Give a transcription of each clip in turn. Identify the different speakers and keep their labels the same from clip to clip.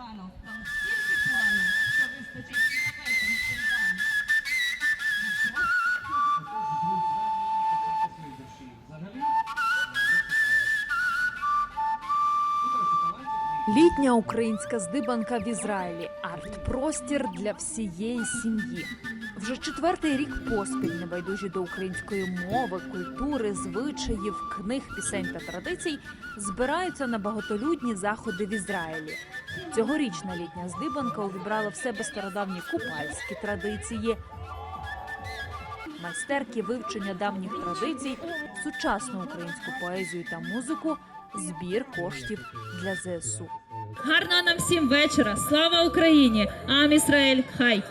Speaker 1: погано. Там стільки плану, що вистачить вечір сніданок.
Speaker 2: Літня українська здибанка в Ізраїлі арт-простір для всієї сім'ї. Вже четвертий рік поспіль небайдужі до української мови, культури, звичаїв, книг, пісень та традицій збираються на багатолюдні заходи в Ізраїлі. Цьогорічна літня здибанка увібрала в себе стародавні купальські традиції, майстерки вивчення давніх традицій, сучасну українську поезію та музику, збір коштів для ЗСУ.
Speaker 3: Гарного нам всім вечора. Слава Україні! Ам Ісраїль! Хай!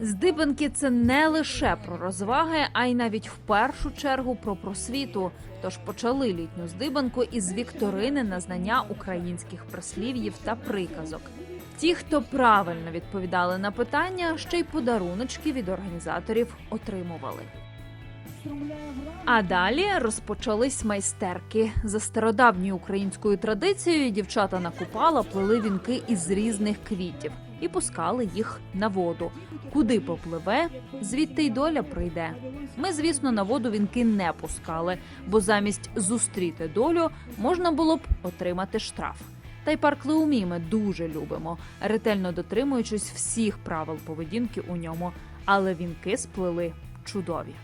Speaker 2: Здибанки це не лише про розваги, а й навіть в першу чергу про просвіту. Тож почали літню здибанку із вікторини на знання українських прислів'їв та приказок. Ті, хто правильно відповідали на питання, ще й подаруночки від організаторів отримували. А далі розпочались майстерки. За стародавньою українською традицією дівчата на купала плели вінки із різних квітів і пускали їх на воду. Куди попливе, звідти й доля прийде. Ми, звісно, на воду вінки не пускали, бо замість зустріти долю можна було б отримати штраф. Та й парк Леумі ми дуже любимо, ретельно дотримуючись всіх правил поведінки у ньому. Але вінки сплели чудові.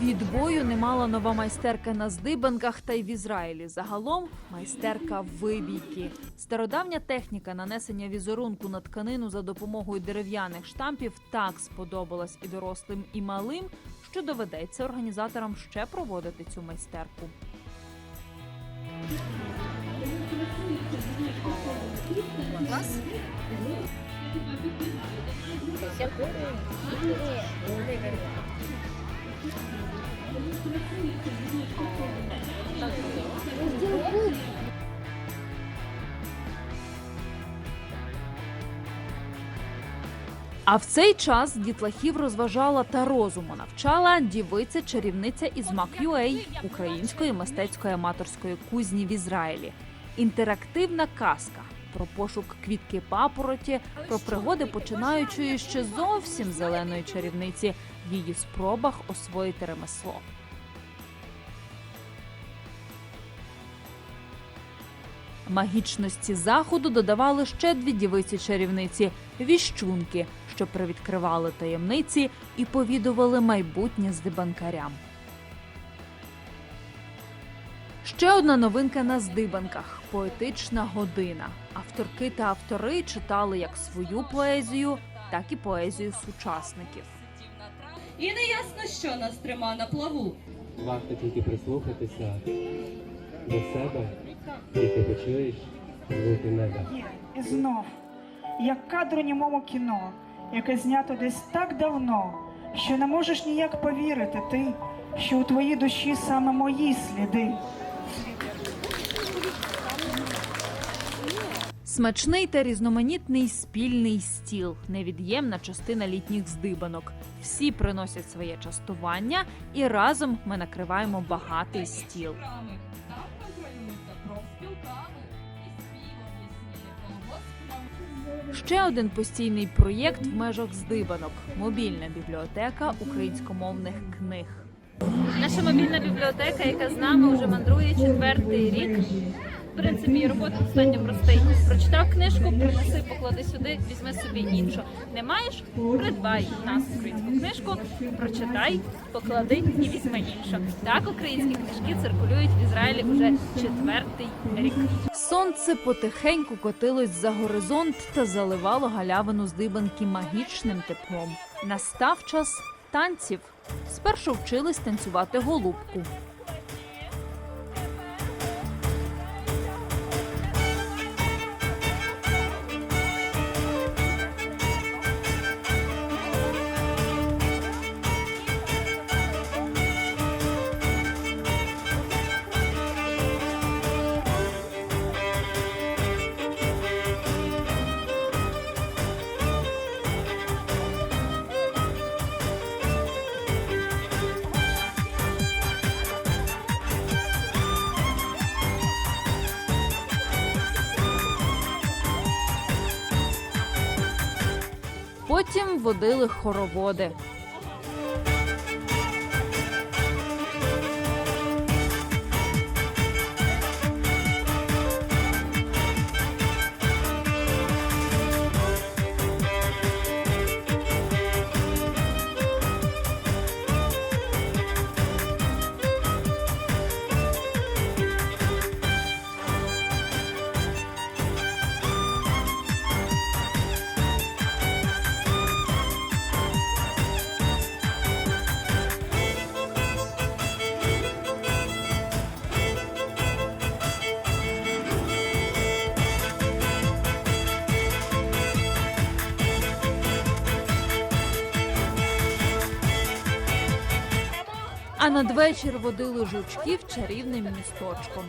Speaker 2: Відбою немала нова майстерка на здибанках та й в Ізраїлі. Загалом майстерка вибійки. Стародавня техніка нанесення візерунку на тканину за допомогою дерев'яних штампів так сподобалась і дорослим, і малим, що доведеться організаторам ще проводити цю майстерку. А в цей час дітлахів розважала та розуму навчала дівиця чарівниця із MAC.UA української мистецької аматорської кузні в Ізраїлі. Інтерактивна казка про пошук квітки папороті, про пригоди починаючої ще зовсім зеленої чарівниці в її спробах освоїти ремесло. Магічності заходу додавали ще дві дівиці чарівниці віщунки, що привідкривали таємниці і повідували майбутнє здибанкарям. Ще одна новинка на здибанках поетична година. Авторки та автори читали як свою поезію, так і поезію сучасників.
Speaker 1: І не ясно, що нас трима на плаву.
Speaker 4: Варто тільки прислухатися до себе, і ти почуєш звуки неба.
Speaker 5: І знов, як кадр у німому кіно, яке знято десь так давно, що не можеш ніяк повірити ти, що у твоїй душі саме мої сліди.
Speaker 2: Смачний та різноманітний спільний стіл невід'ємна частина літніх здибанок. Всі приносять своє частування, і разом ми накриваємо багатий стіл. Ще один постійний проєкт в межах здибанок мобільна бібліотека українськомовних книг.
Speaker 6: Наша мобільна бібліотека, яка з нами вже мандрує четвертий рік. В принципі, робота достатньо простий. Прочитав книжку, принеси, поклади сюди, візьми собі іншу. Не маєш? Придбай у нас українську книжку, прочитай, поклади і візьми іншу. Так українські книжки циркулюють в Ізраїлі вже четвертий рік.
Speaker 2: Сонце потихеньку котилось за горизонт та заливало галявину здибанки магічним теплом. Настав час танців. Спершу вчились танцювати голубку. Потім водили хороводи. Надвечір водили жучків чарівним місточком.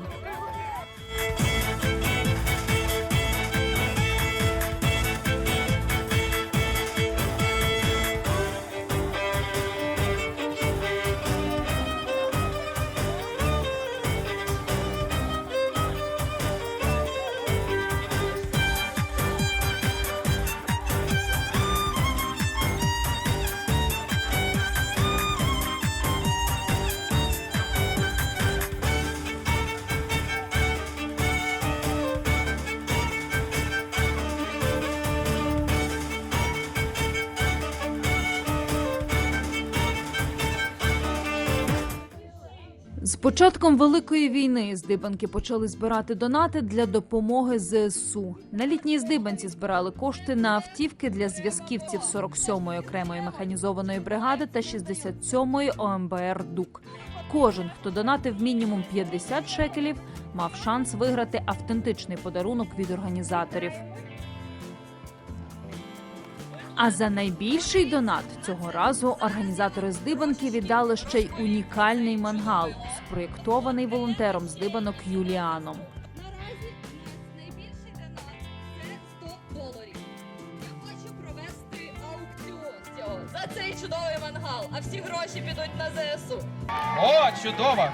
Speaker 2: Початком великої війни здибанки почали збирати донати для допомоги ЗСУ. На літній здибанці збирали кошти на автівки для зв'язківців 47-ї окремої механізованої бригади та 67-ї ОМБР ДУК. Кожен, хто донатив мінімум 50 шекелів, мав шанс виграти автентичний подарунок від організаторів. А за найбільший донат цього разу організатори здибанки віддали ще й унікальний мангал, спроєктований волонтером здибанок Юліаном.
Speaker 7: Наразі найбільший донат це 100 доларів. Я хочу провести аукціон за цей чудовий мангал, а всі гроші підуть на ЗСУ.
Speaker 8: О, чудово!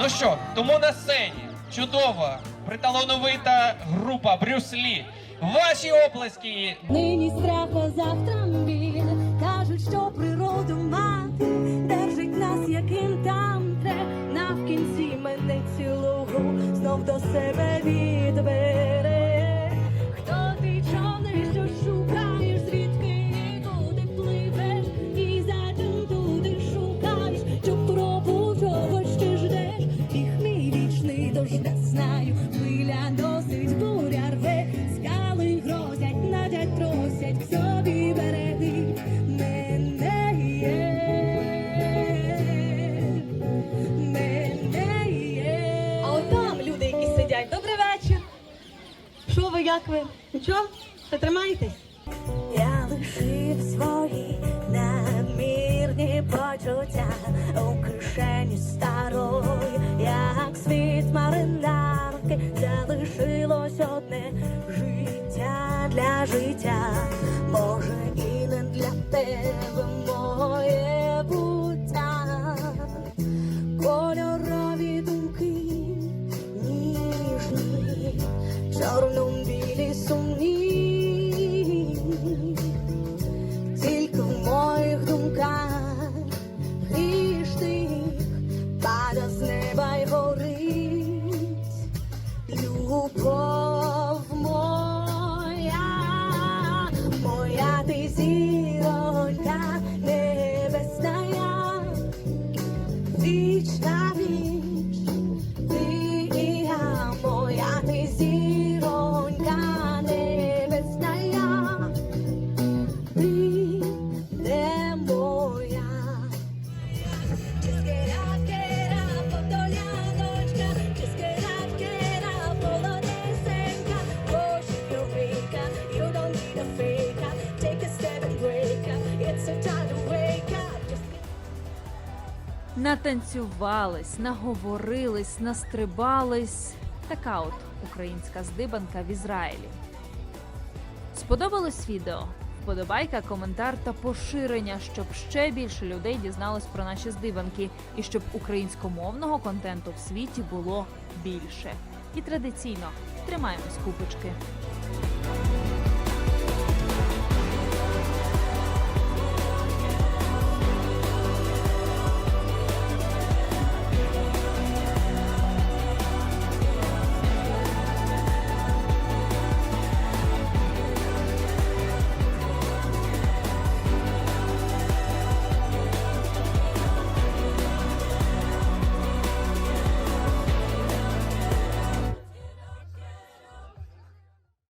Speaker 8: Ну що, тому на сцені чудова, приталановита група Брюс Лі. Ваші оплески!
Speaker 9: Нині страха завтра біль Кажуть, що природу мати Держить нас, яким там тре. Навкінці мене цілого Знов до себе відбере
Speaker 7: як ви? Нічого? Тримаєтесь?
Speaker 9: Я лишив свої надмірні почуття у кишені старої, як світ маринарки, залишилось одне життя для життя, може і не для тебе моє
Speaker 2: Натанцювались, наговорились, настрибались. Така от українська здибанка в Ізраїлі. Сподобалось відео? Вподобайка, коментар та поширення, щоб ще більше людей дізналось про наші здибанки і щоб українськомовного контенту в світі було більше. І традиційно тримаємось купочки.